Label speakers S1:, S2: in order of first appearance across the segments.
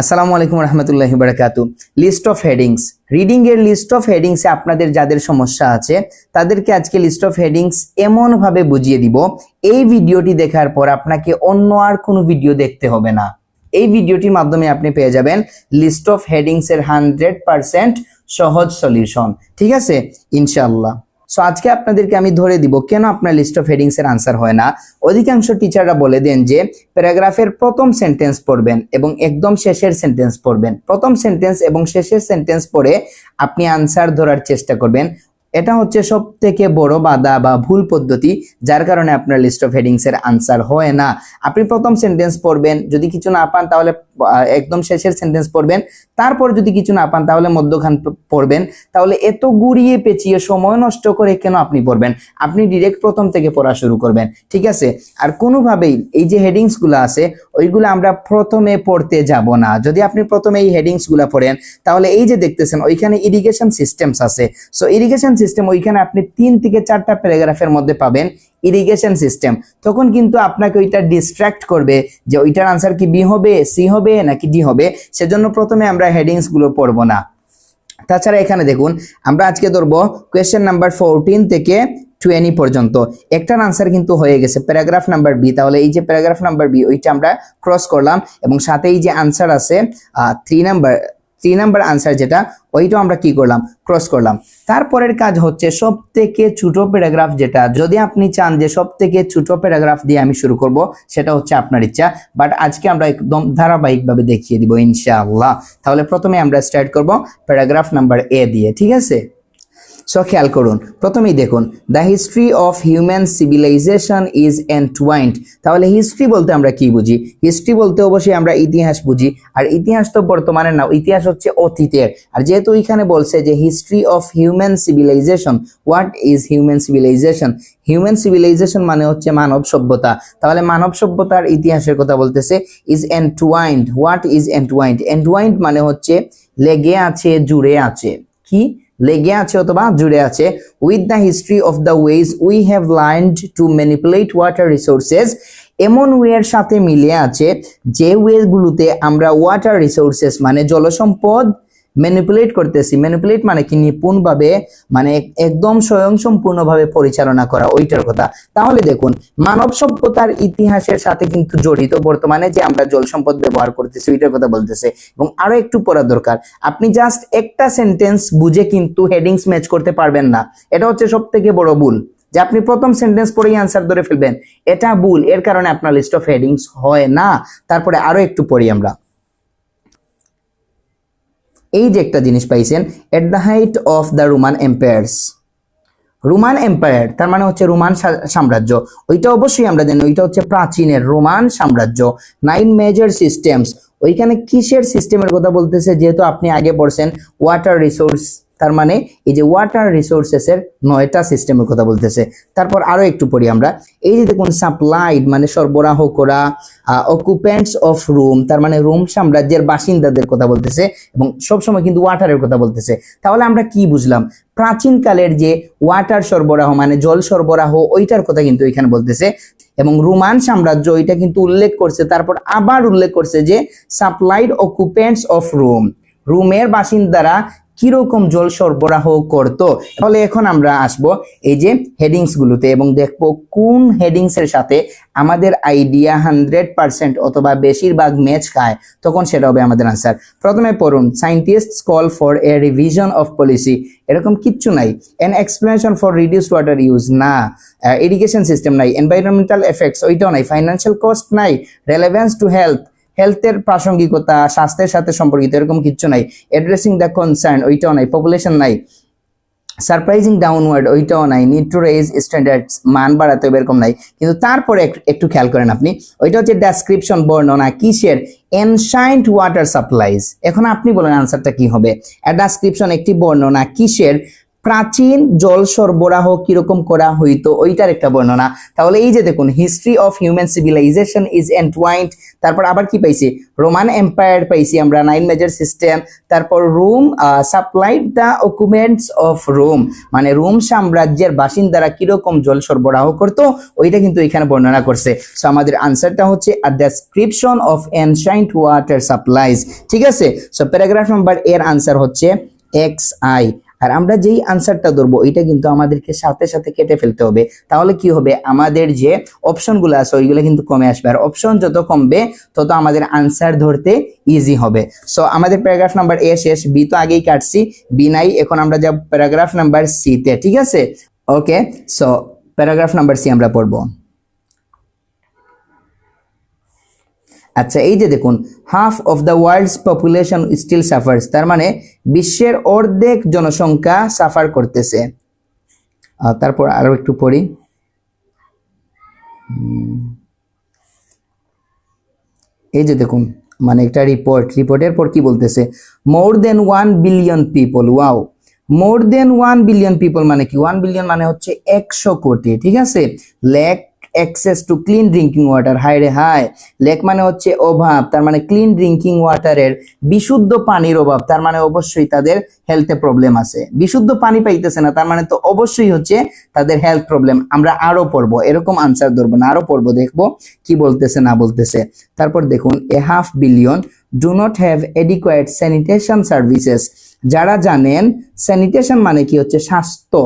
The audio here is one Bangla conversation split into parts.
S1: আসসালামু আলাইকুম রহমতুল্লাহি বারাকাতু লিস্ট অফ হেডিংস রিডিং এর লিস্ট অফ হেডিংসে আপনাদের যাদের সমস্যা আছে, তাদেরকে আজকে লিস্ট অফ হেডিংস এমন ভাবে বুঝিয়ে দিব। এই ভিডিওটি দেখার পর আপনাকে অন্য আর কোনো ভিডিও দেখতে হবে না। এই ভিডিওটির মাধ্যমে আপনি পেয়ে যাবেন লিস্ট অফ হেডিংস এর হান্ড্রেড পার্সেন্ট সহজ সলিউশন ঠিক আছে? ইনশাআল্লাহ। সো আজকে আপনাদেরকে আমি ধরে দিব কেন আপনার লিস্ট অফ হেডিংস এর আনসার হয় না। অধিকাংশ টিচাররা বলে দেন যে, প্যারাগ্রাফের প্রথম সেন্টেন্স পড়বেন এবং একদম শেষের সেন্টেন্স পড়বেন। প্রথম সেন্টেন্স এবং শেষের সেন্টেন্স পড়ে আপনি আনসার ধরার চেষ্টা করবেন। এটা হচ্ছে সব থেকে বড় বাধা বা ভুল পদ্ধতি, যার কারণে আপনার লিস্ট অফ হেডিংস এর আনসার হয় না। আপনি প্রথম সেন্টেন্স পড়বেন, যদি কিছু না পান তাহলে একদম শেষের সেন্টেন্স পড়বেন। তারপর যদি কিছু না পান তাহলে মধ্যখান পড়বেন। তাহলে এত গুড়িয়ে পেঁচিয়ে সময় নষ্ট করে কেন আপনি পড়বেন? আপনি ডিরেক্ট প্রথম থেকে পড়া শুরু করবেন, ঠিক আছে? আর কোনোভাবেই এই যে হেডিংসগুলো আছে, ওইগুলো আমরা প্রথমে পড়তে যাব না। যদি আপনি প্রথমে এই হেডিংসগুলা পড়েন, তাহলে এই যে দেখতেছেন, ওইখানে ইরিগেশন সিস্টেমস আছে। সো ইরিগেশন সিস্টেম ওইখানে আপনি তিন থেকে চারটা প্যারাগ্রাফের মধ্যে পাবেন ইরিগেশন সিস্টেম তখন কিন্তু আপনাকে ওইটা ডিস্ট্র্যাক্ট করবে যে ওইটার আনসার কি বি হবে সি হবে, নাকি ডি হবে। সেজন্য প্রথমে আমরা হেডিংসগুলো পড়ব না। তাছাড়া এখানে দেখুন, আমরা আজকে ধরবো কোয়েশ্চেন নাম্বার ফোরটিন থেকে টোয়েনি পর্যন্ত। একটার আনসার কিন্তু হয়ে গেছে প্যারাগ্রাফ নাম্বার বি তাহলে এই যে প্যারাগ্রাফ নাম্বার বি ওইটা আমরা ক্রস করলাম এবং সাথে এই যে আনসার আছে three number three number answer যেটা, ওইটাও আমরা কি করলাম? ক্রস করলাম। তারপরের কাজ হচ্ছে সব থেকে ছোট প্যারাগ্রাফ যেটা, যদি আপনি চান যে সব থেকে ছোট প্যারাগ্রাফ দিয়ে আমি শুরু করব, সেটা হচ্ছে আপনার ইচ্ছা। বাট আজকে আমরা একদম ধারাবাহিকভাবে দেখিয়ে দিব, ইনশাআল্লাহ। তাহলে প্রথমে আমরা স্টার্ট করব প্যারাগ্রাফ নাম্বার এ দিয়ে, ঠিক আছে? সো খেয়াল করুন, প্রথমেই দেখুন the history of human civilisation is entwined তাহলে হিস্ট্রি বলতে আমরা কি বুঝি? হিস্ট্রি বলতে অবশ্যই আমরা ইতিহাস বুঝি, আর ইতিহাস তো বর্তমানে না, ইতিহাস হচ্ছে অতীতের। আর যেহেতু এখানে বলছে যে history of human civilisation what is human civilisation human civilisation মানে হচ্ছে মানব সভ্যতা। তাহলে মানব সভ্যতার ইতিহাসের কথা বলতেছে is entwined what is entwined entwined মানে হচ্ছে লেগে আছে, জুড়ে আছে। কি? লেগে আছে অথবা জুড়ে আছে। With the history of the ways we have learned to manipulate water resources এমন ওয়ের সাথে মিলে আছে যে ওয়েগুলোতে আমরা ওয়াটার রিসোর্সেস মানে জলসম্পদ ম্যানিপুলেট করতেছি। ম্যানিপুলেট মানে কি? নিপুণভাবে মানে এক- একদম স্বয়ংসম্পূর্ণভাবে পরিচালনা করা, ওইটার কথা। তাহলে দেখুন, মানব সভ্যতার ইতিহাসের সাথে কিন্তু জড়িত বর্তমানে যে আমরা জল সম্পদ ব্যবহার করতেছি, ওইটার কথা বলতেছে। এবং আরও একটু পড়া দরকার, আপনি জাস্ট একটা সেন্টেন্স বুঝে কিন্তু হেডিংস ম্যাচ করতে পারবেন না। এটা হচ্ছে সব থেকে বড় ভুল। যে আপনি প্রথম সেন্টেন্স পড়েই অ্যান্সার ধরে ফেলবেন। এটা ভুল, এর কারণে আপনার লিস্ট অফ হেডিংস হয় না। তারপরে আরও একটু পড়ি আমরা। এই যে একটা জিনিস পাইছেন at the height of the Roman empires Roman empire তার মানে হচ্ছে রোমান সাম্রাজ্য। ওইটা অবশ্যই আমরা জানি, ওইটা হচ্ছে প্রাচীনের রোমান সাম্রাজ্য। নাইন মেজর সিস্টেমস ওইখানে কিসের সিস্টেমের কথা বলতেছে, যেহেতু আপনি আগে পড়ছেন ওয়াটার রিসোর্স তার মানে এই যে ওয়াটার রিসোর্সেস এর নয়টা সিস্টেমের কথা বলতেছে। তারপর আরও একটু পড়ি আমরা। এই যে দেখুন সাপ্লাইড মানে সরবরাহ করা অকুপেন্টস অফ রুম তার মানে রোম সাম্রাজ্যের বাসিন্দাদের কথা বলতেছে এবং সবসময় কিন্তু ওয়াটারের কথা বলতেছে। তাহলে আমরা কি বুঝলাম? প্রাচীনকালের যে ওয়াটার সরবরাহ মানে জল সরবরাহ, ওইটার কথা কিন্তু এখানে বলতেছে এবং রোমান সাম্রাজ্য ওইটা কিন্তু উল্লেখ করছে। তারপর আবার উল্লেখ করছে যে সাপ্লাইড অকুপেন্টস অফ রুম রুমের বাসিন্দারা কীরকম জল সরবরাহ করত? তাহলে এখন আমরা আসব এই যে হেডিংস গুলোতে এবং দেখব কোন হেডিংস এর সাথে আমাদের আইডিয়া হান্ড্রেড পার্সেন্ট অথবা বেশিরভাগ ম্যাচ খায়। তখন সেটা হবে আমাদের আনসার প্রথমে পড়ুন scientist call for a revision of policy এরকম কিচ্ছু নাই। An explanation for reduce water use না। এডুকেশন সিস্টেম নাই। এনভাইরনমেন্টাল এফেক্টস ওইটাও নাই। ফাইন্যান্সিয়াল কস্ট নাই। রেলেভেন্স টু হেলথ হেলথের প্রাসঙ্গিকতা, স্বাস্থ্যের সাথে সম্পর্কিত এরকম কিচ্ছু নাই। অ্যাড্রেসিং দ্য কনসার্ন ওইটাও নাই। পপুলেশন নাই। সারপ্রাইজিং ডাউনওয়ার্ড ওইটাও নাই। নিড টু রেজ স্ট্যান্ডার্ডস মান বাড়াতে হবে এরকম নাই। কিন্তু তারপরে একটু খেয়াল করেন আপনি, ওইটা হচ্ছে ডেসক্রিপশন বর্ণনা, কিসের? এনশাইন্ট ওয়াটার সাপ্লাইজ এখন আপনি বলেন আনসারটা কি হবে? ডেসক্রিপশন একটি বর্ণনা, কিসের? প্রাচীন জল সরবরাহ কীরকম করা হইতো, ওইটার একটা বর্ণনা। তাহলে এই যে দেখুন history of human civilisation is entwined তারপর আবার কি পাইছি? রোমান এম্পায়ার পাইছি আমরা নাইন মেজর সিস্টেম তারপর Rome supplied the occupants of Rome মানে রোম সাম্রাজ্যের বাসিন্দারা কীরকম জল সরবরাহ করতো, ওইটা কিন্তু এখানে বর্ণনা করছে। সো আমাদের আনসারটা হচ্ছে a description of ancient water supplies ঠিক আছে? সো প্যারাগ্রাফ নাম্বার এর আনসার হচ্ছে এক্স আই আর আমরা যেই আনসারটা ধরবো এটা কিন্তু আমাদেরকে সাথে সাথে কেটে ফেলতে হবে। তাহলে কি হবে? আমাদের যে অপশনগুলো আছে, ওইগুলো কিন্তু কমে আসবে। আর অপশন যত কমবে, তত আমাদের আনসার ধরতে ইজি হবে। সো আমাদের প্যারাগ্রাফ নাম্বার এ শেষ বি তো আগেই কাটছি বি নাই, এখন আমরা যাব প্যারাগ্রাফ নাম্বার সি তে, ঠিক আছে? Okay so paragraph number C আমরা পড়ব। আচ্ছা এই যে দেখুন half of the world's population still suffers তার মানে বিশ্বের অর্ধেক জনসংখ্যা সাফার করতেছে। তারপর আরও একটু পড়ি। এই যে দেখুন মানে একটা রিপোর্ট রিপোর্টের পর কি বলতেছে? More than one billion people wow more than one billion people মানে কি? ওয়ান বিলিয়ন মানে হচ্ছে একশো কোটি, ঠিক আছে? Lack access to clean drinking water high রে হাই লেক মানে হচ্ছে অভাব, তার মানে ক্লিন ড্রিঙ্কিং ওয়াটারের বিশুদ্ধ পানির অভাব, তার মানে অবশ্যই তাদের হেলথে প্রবলেম আছে। বিশুদ্ধ পানি পাইতেছে না, তার মানে তো অবশ্যই হচ্ছে তাদের হেলথ প্রবলেম আমরা আরও পড়ব, এরকম আনসার ধরবো না, আরও পড়ব, দেখব কি বলতেছে, না বলতেছে। তারপর দেখুন a half billion do not have adequate sanitation services যারা জানেন স্যানিটেশন মানে কি হচ্ছে স্বাস্থ্য।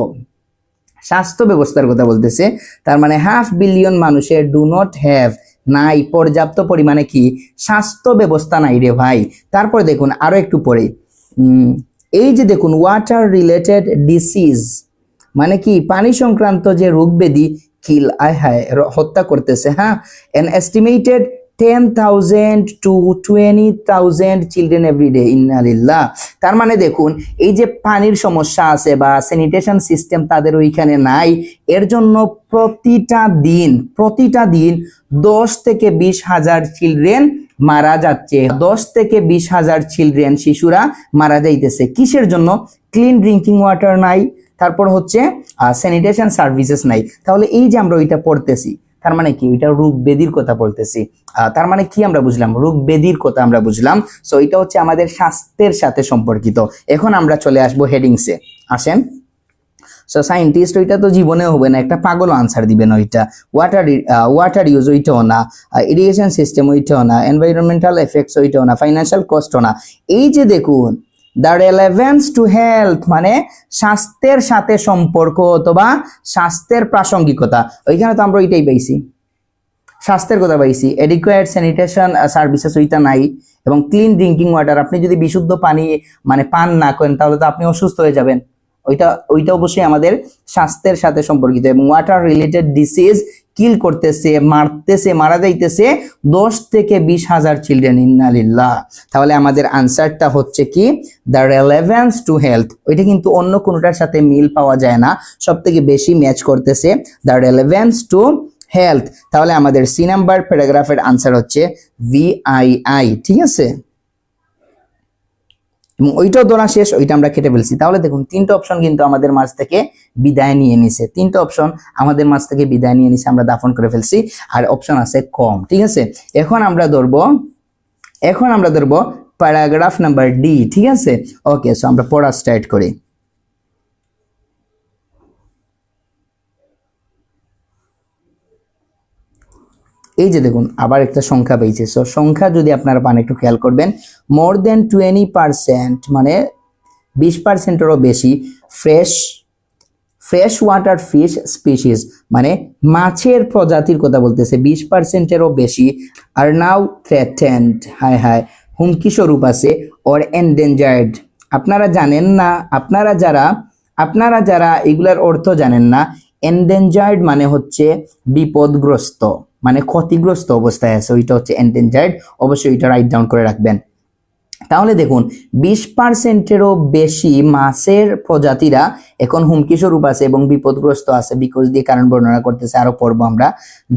S1: স্বাস্থ্য ব্যবস্থার কথা বলতেছে। তার মানে হাফ বিলিয়ন মানুষের ডু নট হ্যাভ নাই, পর্যাপ্ত পরিমাণে কি? স্বাস্থ্য ব্যবস্থা নাই রে ভাই। তারপরে দেখুন আরও একটু পরে। এই যে দেখুন ওয়াটার রিলেটেড ডিসিজ মানে কি? পানি সংক্রান্ত যে রোগ ব্যাধি, কিল আয় হায় হত্যা করতেছে হ্যাঁ? An estimated ten thousand to twenty thousand children everyday ইন্নালিল্লাহ তার মানে দেখুন, এই যে পানির সমস্যা আছে বা স্যানিটেশন সিস্টেম তাদের ওইখানে নাই, এর জন্য প্রতিটা দিন প্রতিটা দিন দশ থেকে বিশ হাজার চিলড্রেন মারা যাচ্ছে। দশ থেকে বিশ হাজার চিলড্রেন শিশুরা মারা যাইতেছে। কিসের জন্য? ক্লিন ড্রিঙ্কিং ওয়াটার নাই, তারপর হচ্ছে স্যানিটেশন সার্ভিসেস নাই। তাহলে এই যে আমরা ওইটা পড়তেছি তার মানে কি? ওইটা রোগ বেদির কথা বলতেছি। তার মানে কি আমরা বুঝলাম? রোগ বেদির কথা আমরা বুঝলাম। সো এটা হচ্ছে আমাদের স্বাস্থ্যের সাথে সম্পর্কিত। এখন আমরা চলে আসব হেডিংসে আসেন। সো সাইন্টিস্ট ওইটা তো জীবনে হবে না। একটা পাগল আনসার দিবেন ওইটা। ওয়াটার ওয়াটার ইউজ ওইটাও না। ইরিগেশন সিস্টেম ওইটাও না। এনভাইরনমেন্টাল এফেক্টস ওইটাও না। ফাইন্যান্সিয়াল কস্টও না। এই যে দেখুন দ্য রেলেভেন্স টু হেলথ মানে স্বাস্থ্যের সাথে সম্পর্ক অথবা স্বাস্থ্যের প্রাসঙ্গিকতা। ওইখানে তো আমরা ওইটাই পাইছি। স্বাস্থ্যের কথা পাইছি। এডিকুয়েট স্যানিটেশন সার্ভিসেস ওইটা নাই এবং ক্লিন ড্রিঙ্কিং ওয়াটার আপনি যদি বিশুদ্ধ পানি মানে পান না করেন, তাহলে তো আপনি অসুস্থ হয়ে যাবেন। ওইটা ওইটা অবশ্যই আমাদের স্বাস্থ্যের সাথে সম্পর্কিত এবং ওয়াটার রিলেটেড ডিসিজ কিল করতেছে, মারতেছে, মারা যাইতেছে দশ থেকে বিশ হাজার চিলড্রেন ইন্নালিল্লাহ। তাহলে আমাদের আনসারটা হচ্ছে কি? দ্য রেলেভেন্স টু হেলথ ওইটা কিন্তু অন্য কোনোটার সাথে মিল পাওয়া যায় না। সব থেকে বেশি ম্যাচ করতেছে দ্য রেলেভেন্স টু হেলথ তাহলে আমাদের সি নাম্বার প্যারাগ্রাফের আনসার হচ্ছে ভিআইআই ঠিক আছে? এবং ওইটাও ধরা শেষ, ওইটা আমরা কেটে ফেলছি। তাহলে দেখুন, তিনটা অপশন কিন্তু আমাদের মাছ থেকে বিদায় নিয়ে নিছে। তিনটা অপশন আমাদের মাছ থেকে বিদায় নিয়ে নিছে, আমরা দাফন করে ফেলছি, আর অপশন আছে কম, ঠিক আছে? এখন আমরা ধরব, এখন আমরা ধরব প্যারাগ্রাফ নাম্বার ডি ঠিক আছে? ওকে সো আমরা পড়া স্টার্ট করি। এই যে দেখুন, আবার একটা সংখ্যা পেয়েছে সো সংখ্যা যদি আপনারা পান, একটু খেয়াল করবেন মোর দেন টোয়েন্টি পার্সেন্ট মানে বিশ পার্সেন্টেরও বেশি fresh fresh water fish species মানে মাছের প্রজাতির কথা বলতেছে, বিশ পার্সেন্টেরও বেশি আর নাও থ্রেটেন্ড হায় হায়, হুমকি স্বরূপ আছে ওর এন্ডেঞ্জার্ড আপনারা জানেন না, আপনারা যারা আপনারা যারা এগুলার অর্থ জানেন না এন্ডেঞ্জার্ড মানে হচ্ছে বিপদগ্রস্ত। মানে ক্ষতিগ্রস্ত অবস্থায় আছে, ওইটা হচ্ছে এন্ডেঞ্জার্ড অবশ্যই এটা রাইট ডাউন করে রাখবেন। তাহলে দেখুন, বিশ পার্সেন্টেরও বেশি মাছের প্রজাতিরা এখন হুমকি স্বরূপ আছে এবং বিপদগ্রস্ত আছে বিকজ দিয়ে কারণ বর্ণনা করতেছে আরও পড়ব আমরা।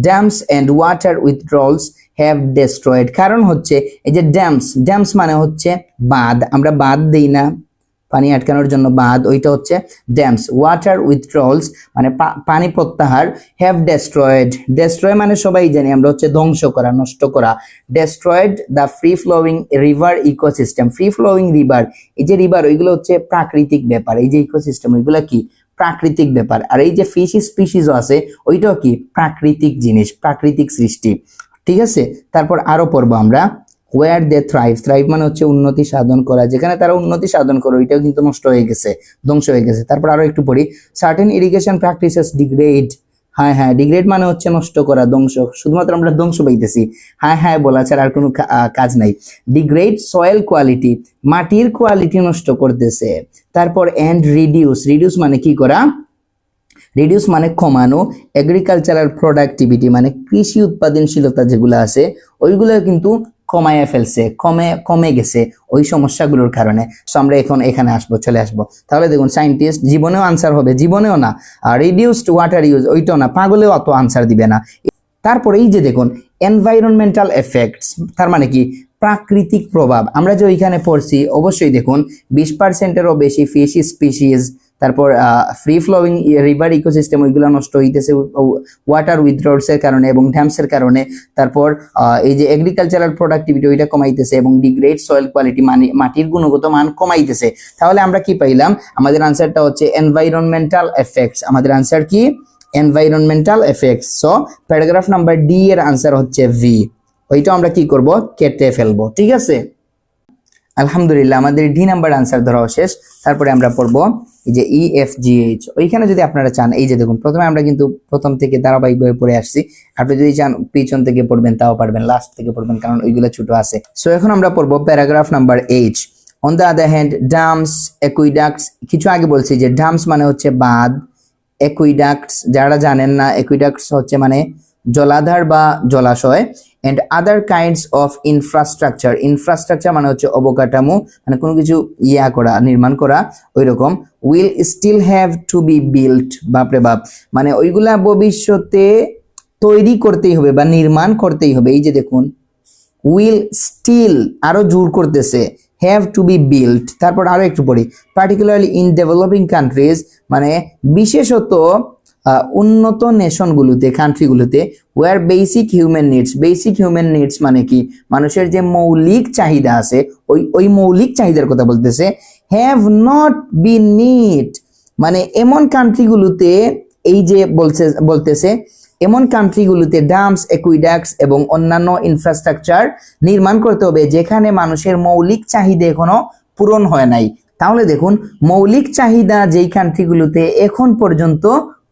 S1: Dams and water withdrawals have destroyed কারণ হচ্ছে, এই যে ড্যামস ড্যামস মানে হচ্ছে বাঁধ, আমরা বাঁধ দিই না। পানি আটকানোর জন্য বাঁধ, ওইটা হচ্ছে ড্যামস। ওয়াটার উইথড্রলস মানে পানি প্রত্যাহার হ্যাভ ডেস্ট্রয়েড ডেস্ট্রয় মানে সবাই জানি, আমরা হচ্ছে ধ্বংস করা, নষ্ট করা। Destroyed the free flowing river ecosystem free flowing river এই যে রিভার ওইগুলো হচ্ছে প্রাকৃতিক ব্যাপার। এই যে ইকোসিস্টেম ওইগুলো কি? প্রাকৃতিক ব্যাপার। আর এই যে ফিশ স্পিসিসও আছে, ওইটাও কি? প্রাকৃতিক জিনিস, প্রাকৃতিক সৃষ্টি। ঠিক আছে? তারপর আরও পড়ব আমরা। ওয়ার দে থ্রাইভ থ্রাইভ মানে হচ্ছে উন্নতি সাধন করা। যেখানে তারা উন্নতি সাধন করে, ওইটাও কিন্তু নষ্ট হয়ে গেছে, ধ্বংস হয়ে গেছে। তারপর আরও একটু পড়ি। সার্টেন ইরিগেশন প্র্যাকটিসেস ডিগ্রেড হ্যাঁ হ্যাঁ ডিগ্রেড মানে হচ্ছে নষ্ট করা, ধ্বংস। শুধুমাত্র আমরা ধ্বংস পাইতেছি। হ্যাঁ হ্যাঁ বলা ছাড়া আর কোনো কাজ নাই। ডিগ্রেড সয়েল কোয়ালিটি মাটির কোয়ালিটি নষ্ট করতেছে। তারপর এন্ড রিডিউস রিডিউস মানে কি করা? রিডিউস মানে কমানো। এগ্রিকালচারাল প্রোডাক্টিভিটি মানে কৃষি উৎপাদনশীলতা যেগুলো আছে, ওইগুলো কিন্তু কমায় ফেলছে, কমে কমে গেছে ওই সমস্যাগুলোর কারণে। সো আমরা এখন এখানে আসব, চলে আসব। তাহলে দেখুন সাইন্টিস্ট জীবনেও আনসার হবে, জীবনেও না। আর রিডিউসড ওয়াটার ইউজ ওইটাও না, পাগলেও অত আনসার দিবে না। তারপরে এই যে দেখুন এনভায়রনমেন্টাল এফেক্টস তার মানে কি? প্রাকৃতিক প্রভাব। আমরা যে ওইখানে পড়ছি, অবশ্যই দেখুন, বিশ পার্সেন্টেরও বেশি ফিশ স্পিসিস তারপর ফ্রি ফ্লোয়িং রিভার ইকোসিস্টেম ওইগুলো নষ্ট হইতেছে ওয়াটার উইথড্রলস এর কারণে এবং ড্যামসের কারণে। তারপর এই যে এগ্রিকালচারাল প্রোডাক্টিভিটি ওইটা কমাইতেছে এবং ডিগ্রেড সয়েল কোয়ালিটি মানে মাটির গুণগত মান কমাইতেছে। তাহলে আমরা কি পাইলাম? আমাদের আনসারটা হচ্ছে এনভায়রনমেন্টাল এফেক্টস আমাদের আনসার কি? Environmental effects so paragraph number D এর আনসার হচ্ছে ভি ওইটা আমরা কি করব? কেটে ফেলব। ঠিক আছে? আলহামদুলিল্লাহ, আমাদের ডি নাম্বার আনসার ধরাও শেষ। তারপরে আমরা পড়ব এই যে ই এফ জি এইচ ওইখানে যদি আপনারা চান, এই যে দেখুন, প্রথমে আমরা কিন্তু প্রথম থেকে ধারাবাহিকভাবে পড়ে আসছি। আপনি যদি চান, পিছন থেকে পড়বেন, তাও পারবেন লাস্ট থেকে পড়বেন, কারণ ওইগুলো ছোট আছে। সো এখন আমরা পড়ব paragraph number H on the other hand dams aqueducts কিছু আগে বলছি যে ডামস মানে হচ্ছে বাঁধ একুইডাক্টস যারা জানেন না একুইডাক্টস হচ্ছে মানে জলাধার বা জলাশয় and other kinds of infrastructure infrastructure মানে হচ্ছে অবকাঠামো মানে কোনো কিছু ইয়া করা, নির্মাণ করা ওই রকম will still have to be built বাপরে বাপ। মানে ওইগুলা ভবিষ্যতে তৈরি করতেই হবে বা নির্মাণ করতেই হবে। এই যে দেখুন উইল স্টিল আরও জোর করতেছে হ্যাভ টু বি বিল্ট তারপর আরও একটু পড়ি। পার্টিকুলারলি ইন ডেভেলপিং কান্ট্রিজ মানে বিশেষত উন্নত নেশনগুলোতে কান্ট্রিগুলোতে where basic human needs basic human needs মানে কি? মানুষের যে মৌলিক চাহিদা আছে, ওই ওই মৌলিক চাহিদার কথা বলতেছে হ্যাভ নট বিন মিট মানে এমন কান্ট্রিগুলোতে এই যে বলছে, বলতেছে, এমন কান্ট্রিগুলোতে ডামস একুইডাক্স এবং অন্যান্য ইনফ্রাস্ট্রাকচার নির্মাণ করতে হবে, যেখানে মানুষের মৌলিক চাহিদা এখনও পূরণ হয় নাই। তাহলে দেখুন, মৌলিক চাহিদা যেই কান্ট্রিগুলোতে এখন পর্যন্ত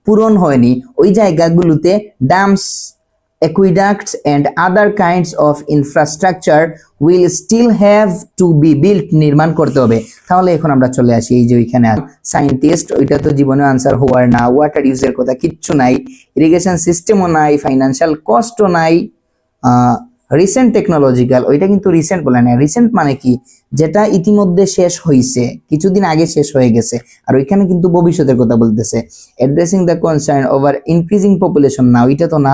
S1: পূরণ হয়নি। ওই জায়গাগুলোতে ডামস aqueducts and other kinds of infrastructure will still have to be built নির্মাণ করতে হবে। তাহলে এখন আমরা চলে আসি। এই যে ওইখানে সায়েন্টিস্ট ওইটা তো জীবনে আনসার হওয়ার না। ওয়াটার ইউজের কথা কিচ্ছু নাই। ইরিগেশন সিস্টেমও নাই ফাইন্যান্সিয়াল কস্টও নাই। রিসেন্ট টেকনোলজিক্যাল ওইটা কিন্তু রিসেন্ট বলে না রিসেন্ট মানে কি? যেটা ইতিমধ্যে শেষ হয়েছে কিছুদিন আগে শেষ হয়ে গেছে, আর ওইখানে কিন্তু ভবিষ্যতের কথা বলতেছে। Addressing the concern over increasing population না, ওইটা তো না।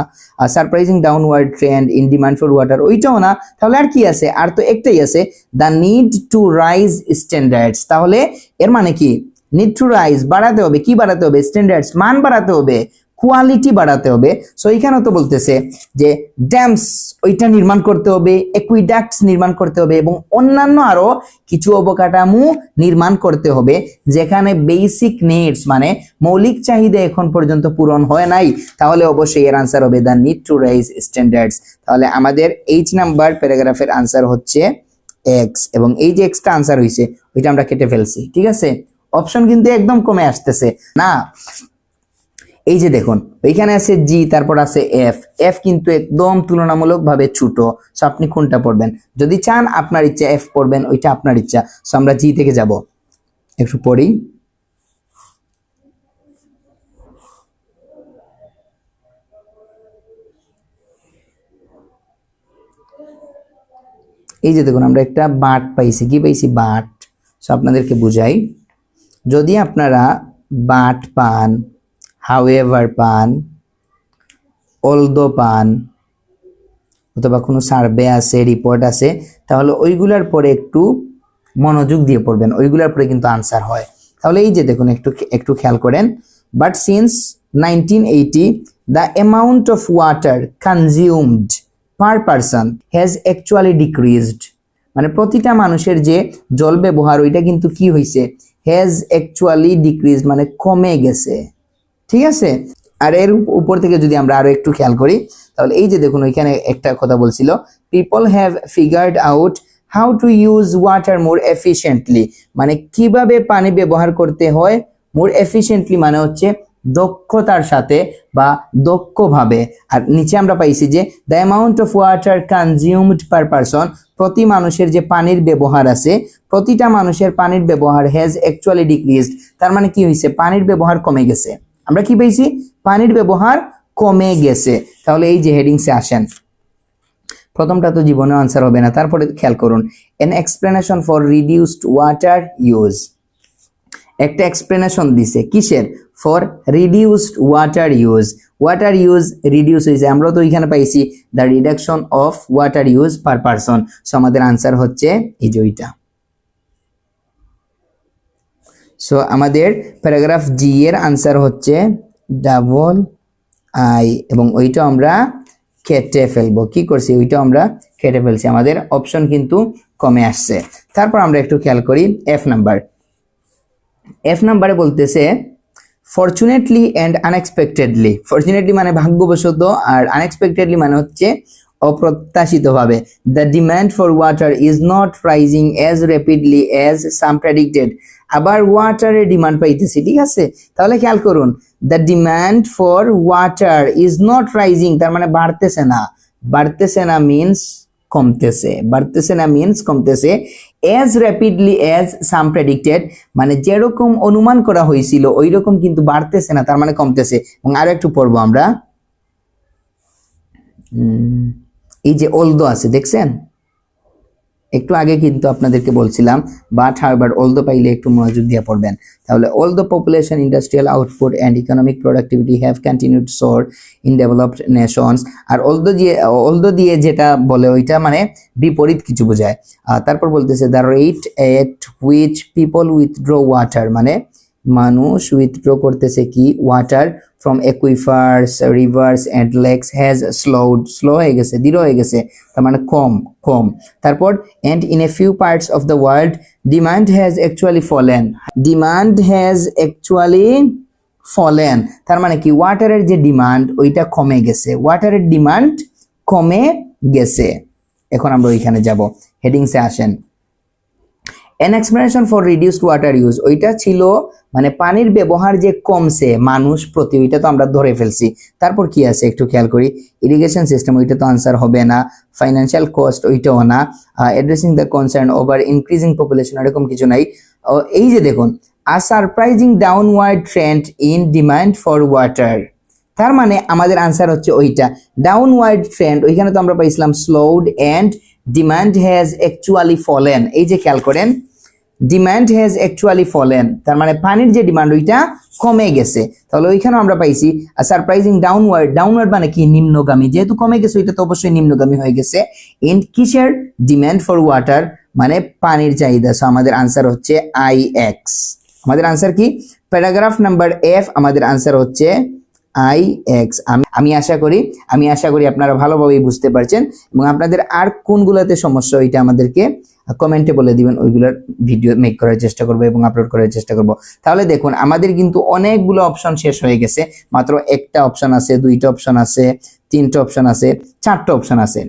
S1: Surprising downward trend in demand for water ওইটাও না। তাহলে আর কি আছে? আর তো একটাই আছে the need to raise standards তাহলে এর মানে কি? নিড টু রাইজ বাড়াতে হবে। কি বাড়াতে হবে? স্ট্যান্ডার্ডস মান বাড়াতে হবে। কোয়ালিটি বাড়াতে হবে। সো এখানেও তো বলতেছে যে ড্যামস ওইটা নির্মাণ করতে হবে একুইডাক্টস নির্মাণ করতে হবে এবং অন্যান্য আরও কিছু অবকাঠামো নির্মাণ করতে হবে যেখানে বেসিক নিডস মানে মৌলিক চাহিদা এখন পর্যন্ত পূরণ হয় নাই। তাহলে অবশ্যই এর আনসার হবে the need to raise standards তাহলে আমাদের এইচ নাম্বার প্যারাগ্রাফের আনসার হচ্ছে এক্স এবং এই যে এক্সটা আনসার হয়েছে ওইটা আমরা কেটে ফেলছি, ঠিক আছে? অপশন কিন্তু একদম কমে আসতেছে। না এই যে দেখুন ওইখানে আছে জি তারপর আছে এফ এফ কিন্তু একদম তুলনামূলকভাবে ছোট। সো আপনি কোনটা পড়বেন? যদি চান আপনার ইচ্ছা এফ পড়বেন, ওইটা আপনার ইচ্ছা। সো আমরা জি থেকে যাব। একটু পড়ি। এই যে দেখুন, আমরা একটা বাট পাইছি। কি পাইছি? বাট। সো আপনাদেরকে বুঝাই। যদি আপনারা বাট পান হাউএভার পান অলদো পান, অথবা কোনো সার্ভে আছে রিপোর্ট আছে, তাহলে ওইগুলার পরে একটু মনোযোগ দিয়ে পড়বেন। ওইগুলার পরে কিন্তু আনসার হয়। তাহলে এই যে দেখুন, একটু একটু খেয়াল করেন। But since nineteen eighty the amount of water consumed per person has actually decreased মানে প্রতিটা মানুষের যে জল ব্যবহার, ওইটা কিন্তু কি হয়েছে হ্যাজ অ্যাকচুয়ালি ডিক্রিজ মানে কমে গেছে। ঠিক আছে? আর এর উপর থেকে যদি আমরা আরও একটু খেয়াল করি, তাহলে এই যে দেখুন, ওইখানে একটা কথা বলছিল people have figured out how to use water more efficiently মানে কীভাবে পানি ব্যবহার করতে হয় মোর এফিশিয়েন্টলি মানে হচ্ছে দক্ষতার সাথে বা দক্ষভাবে। আর নিচে আমরা পাইছি যে the amount of water consumed per person প্রতি মানুষের যে পানির ব্যবহার আছে, প্রতিটা মানুষের পানির ব্যবহার হ্যাজ অ্যাকচুয়ালি ডিক্রিজড তার মানে কি হয়েছে পানির ব্যবহার কমে গেছে। আমরা কি পেয়েছি? পানির ব্যবহার কমে গেছে। তাহলে এই যে হেডিংসে আসেন। প্রথমটা তো জীবনে আনসার হবে না, তারপরে খেয়াল করুন। An explanation for reduced water use একটা এক্সপ্লেনেশন দিছে, কিসের? For reduced water use water use reduce হয়েছে। আমরা তো এখানে পাইছি the reduction of water use per person so আমাদের আনসার হচ্ছে এই যে ওইটা। সো আমাদের প্যারাগ্রাফ জি এর আনসার হচ্ছে ডাবল আই এবং ওইটা আমরা কেটে ফেলব। কি করছি? ওইটা আমরা কেটে ফেলছি। আমাদের অপশন কিন্তু কমে আসছে। তারপর আমরা একটু খেয়াল করি এফ নাম্বার এফ নাম্বারে বলতেছে ফরচুনেটলি অ্যান্ড আনএক্সপেক্টেডলি ফরচুনেটলি মানে ভাগ্যবশত আর আনএক্সপেক্টেডলি মানে হচ্ছে অপ্রত্যাশিতভাবে। The demand for water is not rising as rapidly as some predicted আবার ওয়াটারের ডিমান্ড পাইতেছি, ঠিক আছে? তাহলে খেয়াল করুন the demand for water is not rising তার মানে বাড়তেছে না। বাড়তেছে না মিনস কমতেছে। বাড়তেছে না মিনস কমতেছে as rapidly as some predicted মানে যেরকম অনুমান করা হয়েছিল ওই রকম কিন্তু বাড়তেছে না, তার মানে কমতেছে। এবং আরও একটু পড়ব আমরা। এই যে অলদো আছে, দেখছেন? একটু আগে কিন্তু আপনাদেরকে বলছিলাম বাট হারবার অলদো পাইলে একটু মনোযোগ দিয়ে পড়বেন। তাহলে all the population industrial output and economic productivity have continued soar in developed nations R although দিয়ে অলদো দিয়ে যেটা বলে, ওইটা মানে বিপরীত কিছু বোঝায়। তারপর বলতেছে the rate at which people withdraw water মানে মানুষ উইথড্র করতেছে কি? Water from aquifers rivers and lakes has slowed slow হয়ে গেছে দৃঢ় হয়ে গেছে, তার মানে কম কম। তারপর and in a few parts of the world demand has actually fallen demand has actually fallen তার মানে কি? ওয়াটারের যে ডিমান্ড ওইটা কমে গেছে। ওয়াটারের ডিমান্ড কমে গেছে। এখন আমরা ওইখানে যাব। হেডিংসে আসেন। An explanation for reduced water use ওইটা ছিল মানে পানির ব্যবহার যে কমছে, মানুষ প্রতি, ওইটা তো আমরা ধরে ফেলছি। তারপর কি আছে একটু খেয়াল করি? ইরিগেশন সিস্টেম ওইটা তো আনসার হবে না। ফাইন্যান্সিয়াল কস্ট ওইটাও না। Addressing the concern over increasing population এরকম কিছু নাই। এই যে দেখুন a surprising downward trend in demand for water তার মানে আমাদের আনসার হচ্ছে ওইটা। ডাউনওয়ার্ড ট্রেন্ড ওইখানে তো আমরা পাইছিলাম slowed and demand has actually fallen এই যে খেয়াল করেন ডিমান্ড হ্যাজ অ্যাকচুয়ালি ফলেন তার মানে পানির যে ডিমান্ড ওইটা কমে গেছে। তাহলে ওইখানেও আমরা পাইছি সারপ্রাইজিং ডাউনওয়ার্ড ডাউনওয়ার্ড মানে কি? নিম্নগামী। যেহেতু কমে গেছে, ওইটা তো অবশ্যই নিম্নগামী হয়ে গেছে। ইন কিসের? ডিমান্ড ফর ওয়াটার মানে পানির চাহিদা। সো আমাদের আনসার হচ্ছে আই এক্স আমাদের আনসার কি? প্যারাগ্রাফ নাম্বার এফ আমাদের আনসার হচ্ছে আই এক্স আমি আমি আশা করি আমি আশা করি আপনারা ভালোভাবেই বুঝতে পারছেন এবং আপনাদের আর কোনগুলোতে সমস্যা, ওইটা আমাদেরকে কমেন্টে বলে দিবেন, ওইগুলোর ভিডিও মেক করার চেষ্টা করব এবং আপলোড করার চেষ্টা করব। তাহলে দেখুন, আমাদের কিন্তু অনেকগুলো অপশন শেষ হয়ে গেছে, মাত্র একটা অপশন আছে, দুইটা অপশন আছে, তিনটা অপশন আছে, চারটা অপশন আছে।